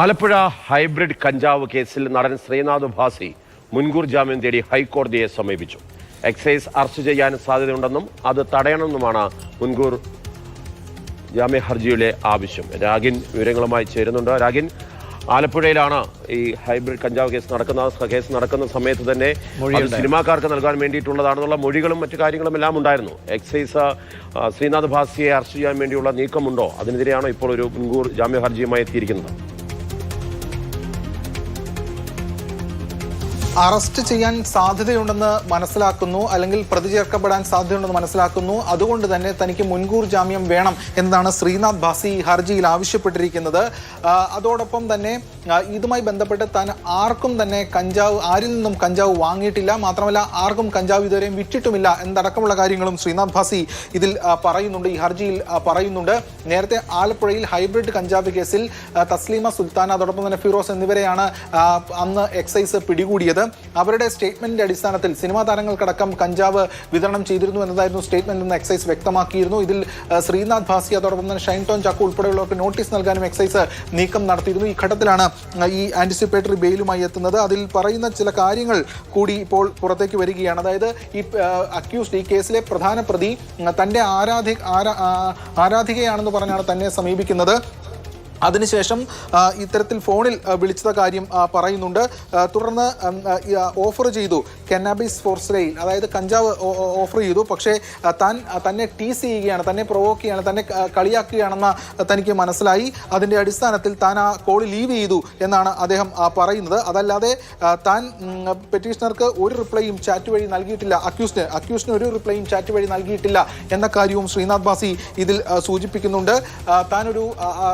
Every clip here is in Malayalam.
ആലപ്പുഴ ഹൈബ്രിഡ് കഞ്ചാവ് കേസിൽ നടൻ ശ്രീനാഥ് ഭാസി മുൻകൂർ ജാമ്യം തേടി ഹൈക്കോടതിയെ സമീപിച്ചു. എക്സൈസ് അറസ്റ്റ് ചെയ്യാൻ സാധ്യതയുണ്ടെന്നും അത് തടയണമെന്നുമാണ് മുൻകൂർ ജാമ്യ ഹർജിയിലെ ആവശ്യം. രാഗിൻ വിവരങ്ങളുമായി ചേരുന്നുണ്ട്. രാഗിൻ ആലപ്പുഴയിലാണ് ഈ ഹൈബ്രിഡ് കഞ്ചാവ് കേസ് നടക്കുന്ന കേസ് നടക്കുന്ന സമയത്ത് തന്നെ സിനിമാക്കാർക്ക് നൽകാൻ വേണ്ടിയിട്ടുള്ളതാണെന്നുള്ള മൊഴികളും മറ്റു കാര്യങ്ങളും എല്ലാം ഉണ്ടായിരുന്നു എക്സൈസ് ശ്രീനാഥ് ഭാസിയെ അറസ്റ്റ് ചെയ്യാൻ വേണ്ടിയുള്ള നീക്കമുണ്ടോ? അതിനെതിരെയാണോ ഇപ്പോൾ ഒരു മുൻകൂർ ജാമ്യ ഹർജിയുമായി എത്തിയിരിക്കുന്നത്? അറസ്റ്റ് ചെയ്യാൻ സാധ്യതയുണ്ടെന്ന് മനസ്സിലാക്കുന്നു അല്ലെങ്കിൽ പ്രതി ചേർക്കപ്പെടാൻ സാധ്യതയുണ്ടെന്ന് മനസ്സിലാക്കുന്നു. അതുകൊണ്ട് തന്നെ തനിക്ക് മുൻകൂർ ജാമ്യം വേണം എന്നതാണ് ശ്രീനാഥ് ഭാസി ഹർജിയിൽ ആവശ്യപ്പെട്ടിരിക്കുന്നത്. അതോടൊപ്പം തന്നെ ഇതുമായി ബന്ധപ്പെട്ട് താൻ ആർക്കും തന്നെ കഞ്ചാവ് ആരിൽ നിന്നും കഞ്ചാവ് വാങ്ങിയിട്ടില്ല. മാത്രമല്ല ആർക്കും കഞ്ചാവ് ഇതുവരെയും വിറ്റിട്ടുമില്ല എന്നടക്കമുള്ള കാര്യങ്ങളും ശ്രീനാഥ് ഭാസി ഇതിൽ പറയുന്നുണ്ട് ഈ ഹർജിയിൽ പറയുന്നുണ്ട്. നേരത്തെ ആലപ്പുഴയിൽ ഹൈബ്രിഡ് കഞ്ചാവ് കേസിൽ തസ്ലീമ സുൽത്താൻ അതോടൊപ്പം തന്നെ ഫിറോസ് എന്നിവരെയാണ് അന്ന് എക്സൈസ് പിടികൂടിയത്. അവരുടെ സ്റ്റേറ്റ്മെന്റിന്റെ അടിസ്ഥാനത്തിൽ സിനിമാ താരങ്ങൾക്കടക്കം കഞ്ചാവ് വിതരണം ചെയ്തിരുന്നു എന്നതായിരുന്നു സ്റ്റേറ്റ്മെന്റ് എന്ന് എക്സൈസ് വ്യക്തമാക്കിയിരുന്നു. ഇതിൽ ശ്രീനാഥ് ഭാസി അതോടൊപ്പം തന്നെ ഷൈൻ ടോൺ ചാക്കു ഉൾപ്പെടെയുള്ളവർക്ക് നോട്ടീസ് നൽകാനും എക്സൈസ് നീക്കം നടത്തിയിരുന്നു. ഈ ഘട്ടത്തിലാണ് ഈ ആന്റിസിപ്പേറ്ററി ബെയിലുമായി എത്തുന്നത്. അതിൽ പറയുന്ന ചില കാര്യങ്ങൾ കൂടി ഇപ്പോൾ പുറത്തേക്ക് വരികയാണ്. അതായത് ഈ അക്യൂസ്ഡ് ഈ കേസിലെ പ്രധാന പ്രതി തന്റെ ആരാധി ആരാധികയാണെന്ന് പറഞ്ഞാണ് തന്നെ സമീപിക്കുന്നത്. അതിനുശേഷം ഇത്തരത്തിൽ ഫോണിൽ വിളിച്ചത കാര്യം പറയുന്നുണ്ട്. തുടർന്ന് ഓഫർ ചെയ്തു. കന്നാബിസ് ഫോർ സെയിൽ അതായത് കഞ്ചാവ് ഓഫർ ചെയ്തു. പക്ഷേ താൻ തന്നെ ടീസ് ചെയ്യുകയാണ് തന്നെ പ്രൊവോക്ക് ചെയ്യാണ് തന്നെ കളിയാക്കുകയാണെന്ന് തനിക്ക് മനസ്സിലായി. അതിന്റെ അടിസ്ഥാനത്തിൽ താൻ ആ കോൾ ലീവ് ചെയ്തു എന്നാണ് അദ്ദേഹം പറയുന്നത്. അതല്ലാതെ താൻ പെറ്റീഷണർക്ക് ഒരു റിപ്ലൈയും ചാറ്റ് വഴി നൽകിയിട്ടില്ല. അക്യൂസിന് അക്യൂസിന് ഒരു റിപ്ലൈയും ചാറ്റ് വഴി നൽകിയിട്ടില്ല എന്ന കാര്യവും ശ്രീനാഥ് ബാസി ഇതിൽ സൂചിപ്പിക്കുന്നുണ്ട്. താനൊരു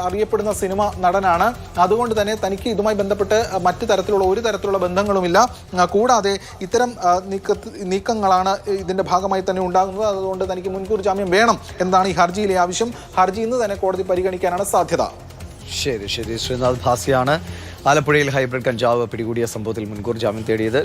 അറിയപ്പെടുന്ന സിനിമ നടനാണ്. അതുകൊണ്ട് തന്നെ തനിക്ക് ഇതുമായി ബന്ധപ്പെട്ട് മറ്റു തരത്തിലുള്ള ഒരു തരത്തിലുള്ള ബന്ധങ്ങളുമില്ല. കൂടാതെ ഇത്തരം നീക്ക നീക്കങ്ങളാണ് ഇതിന്റെ ഭാഗമായി തന്നെ ഉണ്ടാകുന്നത്. അതുകൊണ്ട് തനിക്ക് മുൻകൂർ ജാമ്യം വേണം എന്നാണ് ഈ ഹർജിയിലെ ആവശ്യം. ഹർജി ഇന്ന് തന്നെ കോടതി പരിഗണിക്കാനാണ് സാധ്യത. ശരി ശരി. ശ്രീനാഥ് ഭാസിയാണ് ആലപ്പുഴയിൽ ഹൈബ്രിഡ് കഞ്ചാവ് പിടികൂടിയ സംഭവത്തിൽ മുൻകൂർ ജാമ്യം തേടിയത്.